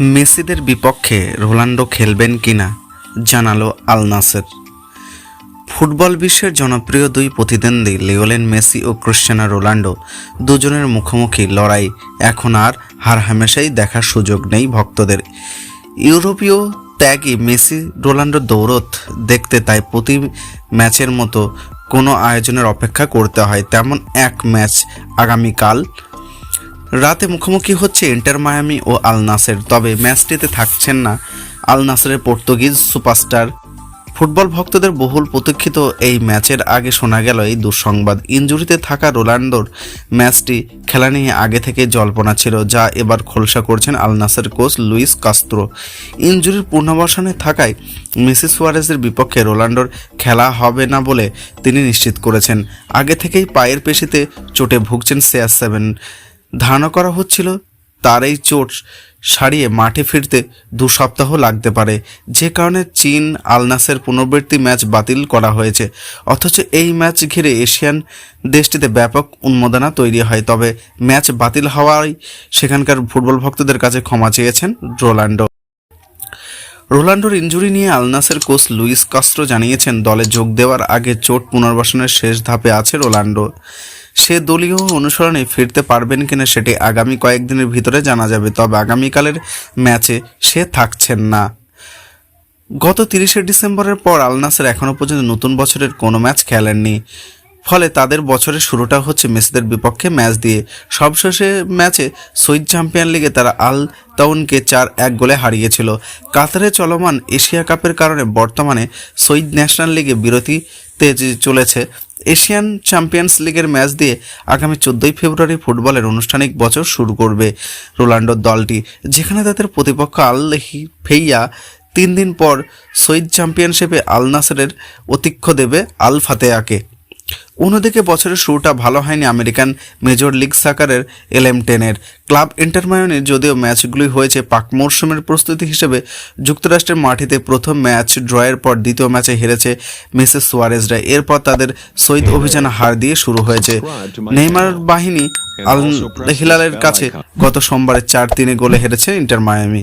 মেসিদের বিপক্ষে রোনাল্ডো খেলবেন কিনা জানালো আল নাসের। ফুটবল বিশ্বের জনপ্রিয় দুই প্রতিদ্বন্দ্বী লিওলেন মেসি ও ক্রিশ্চিয়ানো রোনাল্ডো দুজনের মুখোমুখি লড়াই এখন আর হার হামেশাই দেখার সুযোগ নেই ভক্তদের। ইউরোপীয় ত্যাগী মেসি রোনাল্ডো দৌড়ত দেখতে তাই প্রতি ম্যাচের মতো কোনো আয়োজনের অপেক্ষা করতে হয়, তেমন এক ম্যাচ আগামীকাল রাতে মুখোমুখি হচ্ছে ইন্টার মায়ামি ও আল নাসের, তবে ম্যাচটিতে থাকছেন না আল নাসেরের পর্তুগিজ সুপারস্টার। ফুটবল ভক্তদের বহুল প্রতীক্ষিত এই ম্যাচের আগে শোনা গেল এই দুঃসংবাদ। ইনজুরিতে থাকা রোনাল্ডোর ম্যাচটি খেলা নিয়ে আগে থেকে জল্পনা ছিল, যা এবার খোলসা করছেন Al Nassr coach Luis Castro. ইনজুরির পূর্ণবর্ষণে থাকায় মেসি সুয়ারেজের বিপক্ষে রোনাল্ডোর খেলা হবে না বলে তিনি নিশ্চিত করেছেন। আগে থেকেই পায়ের পেশিতে চোটে ভুগছেন সিআর সেভেন। ধারণা করা হচ্ছিল তার এই চোট সারিয়ে মাঠে ফিরতে দু সপ্তাহ লাগতে পারে। যে কারণে চীন আলনাসের পুনরাবৃত্তি ম্যাচ বাতিল করা হয়েছে। অথচ এই ম্যাচ ঘিরে এশিয়ান দেশটিতে ব্যাপক উন্মাদনা তৈরি হয়। তবে ম্যাচ বাতিল হওয়ায় সেখানকার ফুটবল ভক্তদের কাছে ক্ষমা চেয়েছেন রোনাল্ডো। রোনাল্ডোর ইনজুরি নিয়ে আলনাসের কোচ লুইস কাস্ট্রো জানিয়েছেন, দলে যোগ দেওয়ার আগে চোট পুনর্বাসনের শেষ ধাপে আছে রোনাল্ডো। সে দলীয় অনুসরণে ফিরতে পারবেন কিনা সেটি আগামী কয়েকদিনের ভিতরে জানা যাবে, তবে আগামীকালের ম্যাচে সে থাকছেন না। গত তিরিশে ডিসেম্বরের পর আলনাসের এখনও পর্যন্ত নতুন বছরের কোনো ম্যাচ খেলেননি। ফলে তাদের বছরের শুরুটা হচ্ছে মেসিদের বিপক্ষে ম্যাচ দিয়ে। সবশেষে ম্যাচে সৈয়দ চ্যাম্পিয়ন লিগে তারা আল তাউনকে চার এক গোলে হারিয়েছিল। কাতারে চলমান এশিয়া কাপের কারণে বর্তমানে সৈয়দ ন্যাশনাল লিগে বিরতিতে চলেছে এশিয়ান চ্যাম্পিয়ন্স লিগের ম্যাচ দিয়ে আগামী চোদ্দোই ফেব্রুয়ারি ফুটবলের আনুষ্ঠানিক বছর শুরু করবে রোনাল্ডোর দলটি, যেখানে তাদের প্রতিপক্ষ আল ফেইয়া তিন দিন পর সৈদ চ্যাম্পিয়নশিপে আল নাসারের অতিক্ষ দেবে আল ফাতেয়াকে অন্যদিকে বছরের শুরুটা ভালো হয়নি আমেরিকান মেজর লিগ সাকারের এলএম টেনের। ক্লাব ইন্টারমায়নে যদিও ম্যাচগুলি হয়েছে পাক মরশুমের প্রস্তুতি হিসেবে, যুক্তরাষ্ট্রের মাটিতে প্রথম ম্যাচ ড্রয়ের পর দ্বিতীয় ম্যাচে হেরেছে মিসেস সোয়ারেজরা। এরপর তাদের শহীদ অভিযান হার দিয়ে শুরু হয়েছে। নেইমার বাহিনী আল হিলালের কাছে গত সোমবারে চার তিনে গোলে হেরেছে ইন্টার মায়ামি